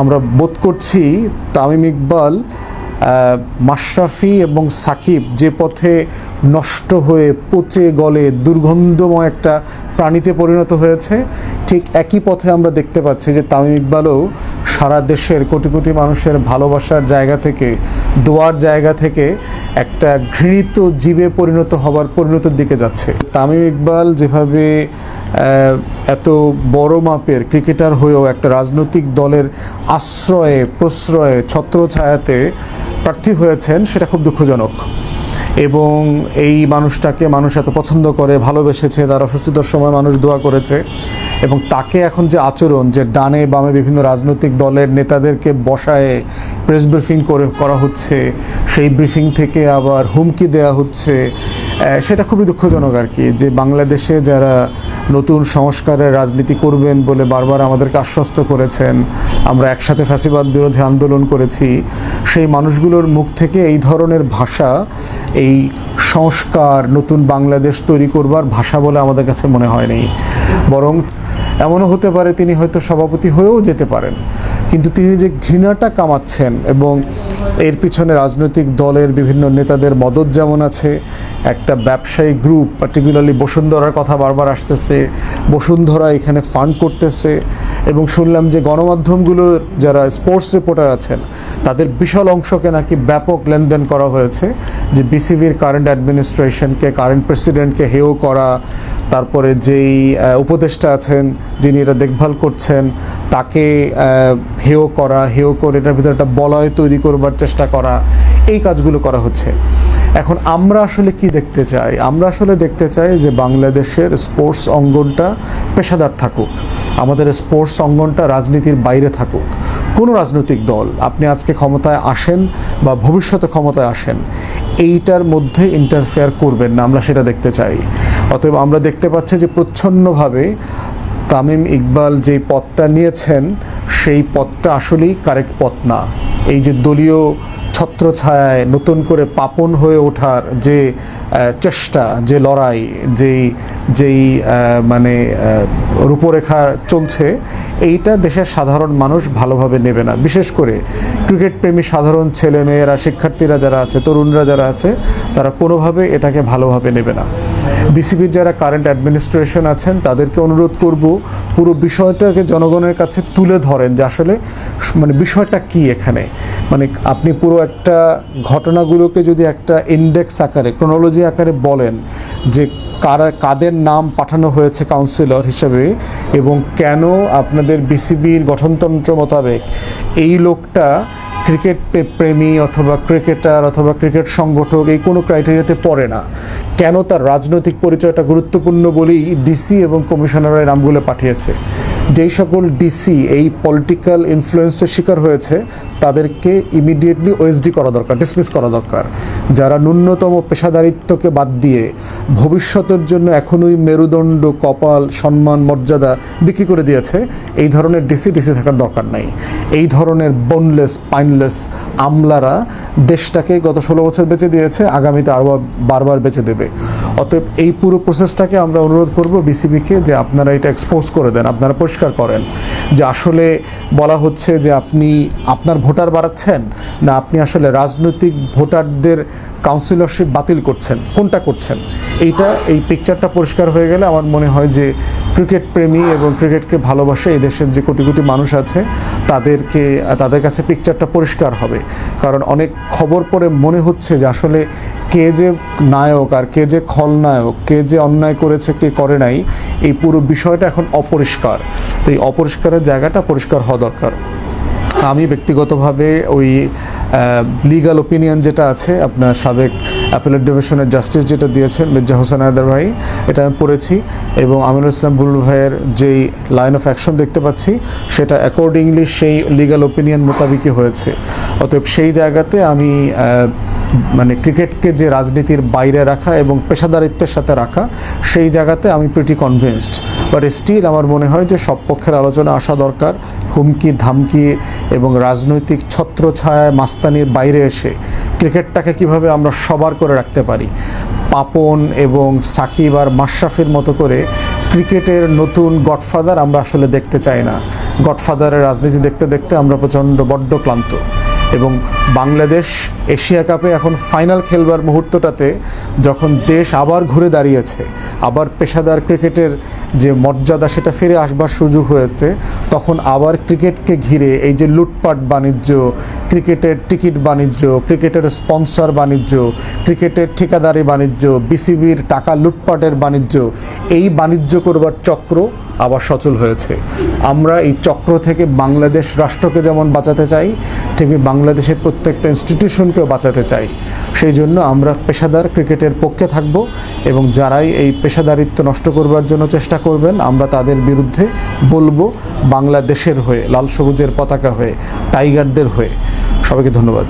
আমরা বোধ করছি তামিম ইকবাল মাশরাফি এবং সাকিব যে পথে নষ্ট হয়ে পচে গলে দুর্গন্ধময় একটা প্রাণীতে পরিণত হয়েছে, ঠিক একই পথে আমরা দেখতে পাচ্ছি যে তামিম ইকবালও সারা দেশের কোটি কোটি মানুষের ভালোবাসার জায়গা থেকে, দোয়ার জায়গা থেকে একটা ঘৃণিত জীবে পরিণত হবার পরিণতির দিকে যাচ্ছে। তামিম ইকবাল যেভাবে এত বড় মাপের ক্রিকেটার হয়েও একটা রাজনৈতিক দলের আশ্রয়ে, প্রশ্রয়ে, ছত্রছায়াতে প্রার্থী হয়েছেন, সেটা খুব দুঃখজনক। এবং এই মানুষটাকে মানুষ এত পছন্দ করে, ভালোবেসেছে, তার অসুস্থতার সময় মানুষ দোয়া করেছে এবং তাকে এখন যে আচরণ, যে ডানে বামে বিভিন্ন রাজনৈতিক দলের নেতাদেরকে বসায় প্রেস ব্রিফিং করে, করা হচ্ছে, সেই ব্রিফিং থেকে আবার হুমকি দেয়া হচ্ছে সেটা খুবই দুঃখজনক আর কি, যে বাংলাদেশে যারা নতুন সংস্কারের রাজনীতি করবেন বলে বারবার আমাদেরকে আশ্বস্ত করেছেন, আমরা একসাথে ফ্যাসিবাদ বিরোধী আন্দোলন করেছি, সেই মানুষগুলোর মুখ থেকে এই ধরনের ভাষা, এই সংস্কার, নতুন বাংলাদেশ তৈরি করবার ভাষা বলে আমাদের কাছে মনে হয়নি। বরং এমনও হতে পারে তিনি হয়তো সভাপতি হয়েও যেতে পারেন, কিন্তু তিনি যে ঘৃণাটা কামাচ্ছেন এবং এর পিছনে রাজনৈতিক দলের বিভিন্ন নেতাদের মদত যেমন আছে একটা ব্যবসায়ী গ্রুপ পার্টিকুলারলি বসুন্ধরার কথা বারবার আসতেছে, বসুন্ধরা এখানে ফান্ড করতেছে এবং শুনলাম যে গণমাধ্যমগুলো যারা স্পোর্টস রিপোর্টার আছেন, তাদের বিশাল অংশকে নাকি ব্যাপক লেনদেন করা হয়েছে, যে বিসিবির কারেন্ট অ্যাডমিনিস্ট্রেশনকে কারেন্ট প্রেসিডেন্টকে হেয় করা, তারপরে যেই উপদেষ্টা আছেন, যিনি এটা দেখভাল করছেন, তাকে হেয় করা, হেয় করে এটার ভিতরে একটা বলয় তৈরি করবার চেষ্টা করা, এই কাজগুলো করা হচ্ছে। এখন আমরা আসলে কি দেখতে চাই? আমরা আসলে দেখতে চাই যে বাংলাদেশের স্পোর্টস অঙ্গনটা পেশাদার থাকুক। আমাদের স্পোর্টস অঙ্গনটা রাজনীতির বাইরে থাকুক। কোনো রাজনৈতিক দল, আপনি আজকে ক্ষমতায় আসেন বা ভবিষ্যতে ক্ষমতায় আসেন, এইটার মধ্যে ইন্টারফেয়ার করবেন না, আমরা সেটা দেখতে চাই। অতএব আমরা দেখতে পাচ্ছি যে প্রচ্ছন্নভাবে তামিম ইকবাল যেই পথটা নিয়েছেন, সেই পথটা আসলেই কারেক্ট পথ না। এই যে দলীয় ছত্রছায়ায় নতুন করে পাপন হয়ে ওঠার যে চেষ্টা, যে লড়াই, যেই যেই মানে রূপরেখা চলছে, এইটা দেশের সাধারণ মানুষ ভালোভাবে নেবে না। বিশেষ করে ক্রিকেট প্রেমী সাধারণ ছেলে মেয়েরা শিক্ষার্থীরা যারা আছে, তরুণরা যারা আছে, তারা কোনোভাবে এটাকে ভালোভাবে নেবে না। বিসিবির যারা কারেন্ট অ্যাডমিনিস্ট্রেশন আছেন, তাদেরকে অনুরোধ করব, পুরো বিষয়টাকে জনগণের কাছে তুলে ধরেন যে আসলে মানে বিষয়টা কি এখানে? মানে আপনি পুরো একটা ঘটনাগুলোকে যদি একটা ইন্ডেক্স আকারে ক্রোনোলজি আকারে বলেন যে কারা কাদের নাম পাঠানো হয়েছে কাউন্সিলর হিসেবে এবং কেন আপনাদের বিসিবির গঠনতন্ত্র মোতাবেক এই লোকটা ক্রিকেট প্রেমী অথবা ক্রিকেটার অথবা ক্রিকেট সংগঠক এই কোনো ক্রাইটেরিয়াতে পড়ে না। কেন তার রাজনৈতিক পরিচয়টা গুরুত্বপূর্ণ বলেই ডিসি এবং কমিশনারের নামগুলো পাঠিয়েছে? যেই সকল ডিসি এই পলিটিক্যাল ইনফ্লুয়েন্সের শিকার হয়েছে, তাদেরকে ইমিডিয়েটলি ওএসডি করা দরকার ডিসমিস করা দরকার। যারা ন্যূনতম পেশাদারিত্বকে বাদ দিয়ে ভবিষ্যতের জন্য এখনই মেরুদণ্ড, কপাল, সম্মান, মর্যাদা বিক্রি করে দিয়েছে, এই ধরনের ডিসি ডিসি থাকার দরকার নাই। এই ধরনের বোনলেস পাইনলেস আমলারা দেশটাকে গত ষোলো বছর বেঁচে দিয়েছে, আগামীতে আরও বারবার বেঁচে দেবে। অতএব এই পুরো প্রসেসটাকে আমরা অনুরোধ করব বিসিবিকে যে আপনারা এটা এক্সপোজ করে দেন, আপনারা পরিষ্কার করেন যে আসলে বলা হচ্ছে যে আপনি আপনার ভোটার বাড়াচ্ছেন না, আপনি আসলে রাজনৈতিক ভোটারদের কাউন্সিলরশিপ বাতিল করছেন। কোনটা করছেন? এইটা, এই পিকচারটা পরিষ্কার হয়ে গেলে আমার মনে হয় যে ক্রিকেট প্রেমী এবং ক্রিকেটকে ভালোবাসে এই দেশের যে কোটি কোটি মানুষ আছে, তাদেরকে, তাদের কাছে পিকচারটা পরিষ্কার হবে। কারণ অনেক খবর পড়ে মনে হচ্ছে যে আসলে কে যে নায়ক আর কে যে খলনায়ক, কে যে অন্যায় করেছে, কে করে নাই, এই পুরো বিষয়টা এখন অপরিষ্কার। তো এই অপরিষ্কারের জায়গাটা পরিষ্কার হওয়া দরকার। আমি ব্যক্তিগতভাবে ওই লিগাল ওপিনিয়ন যেটা আছে, আপনার সাবেক অ্যাপেলেট ডিভিশনের জাস্টিস যেটা দিয়েছেন, মির্জা হোসেন আয়দার ভাই, এটা আমি পড়েছি এবং আমিনুল ইসলাম বুলবুল ভাইয়ের যেই লাইন অফ অ্যাকশন দেখতে পাচ্ছি, সেটা অ্যাকর্ডিংলি সেই লিগাল ওপিনিয়ন মোতাবিকই হয়েছে। অতএব সেই জায়গাতে আমি মানে ক্রিকেটকে যে রাজনীতির বাইরে রাখা এবং পেশাদারিত্বের সাথে রাখা, সেই জায়গাতে আমি প্রিটি কনভিন্সড বাট স্টিল আমার মনে হয় যে সব পক্ষের আলোচনা আসা দরকার। হুমকি, ধামকি এবং রাজনৈতিক ছত্রছায়ায় মাস্তানির বাইরে এসে ক্রিকেটটাকে কীভাবে আমরা সবার করে রাখতে পারি? পাপন এবং সাকিব আর মাশরাফির মতো করে ক্রিকেটের নতুন গডফাদার আমরা আসলে দেখতে চাই না। গডফাদারের রাজনীতি দেখতে দেখতে আমরা প্রচণ্ড বড্ড ক্লান্ত। এবং বাংলাদেশ এশিয়া কাপে এখন ফাইনাল খেলবার মুহূর্তটাতে যখন দেশ আবার ঘুরে দাঁড়িয়েছে, আবার পেশাদার ক্রিকেটের যে মর্যাদা সেটা ফিরে আসবার সুযোগ হয়েছে, তখন আবার ক্রিকেটকে ঘিরে এই যে লুটপাট বাণিজ্য, ক্রিকেটের টিকিট বাণিজ্য, ক্রিকেটের স্পন্সর বাণিজ্য, ক্রিকেটের ঠিকাদারি বাণিজ্য, বিসিবির টাকা লুটপাটের বাণিজ্য, এই বাণিজ্য করবার চক্র আবার সচল হয়েছে। আমরা এই চক্র থেকে বাংলাদেশ রাষ্ট্রকে যেমন বাঁচাতে চাই তেমনি বাংলাদেশের প্রত্যেকটা ইনস্টিটিউশনকেও বাঁচাতে চাই। সেই জন্য আমরা পেশাদার ক্রিকেটের পক্ষে থাকব এবং যারাই এই পেশাদারিত্ব নষ্ট করবার জন্য চেষ্টা করবেন, আমরা তাদের বিরুদ্ধে বলব বাংলাদেশের হয়ে, লাল সবুজের পতাকা হয়ে, টাইগারদের হয়ে। সবাইকে ধন্যবাদ।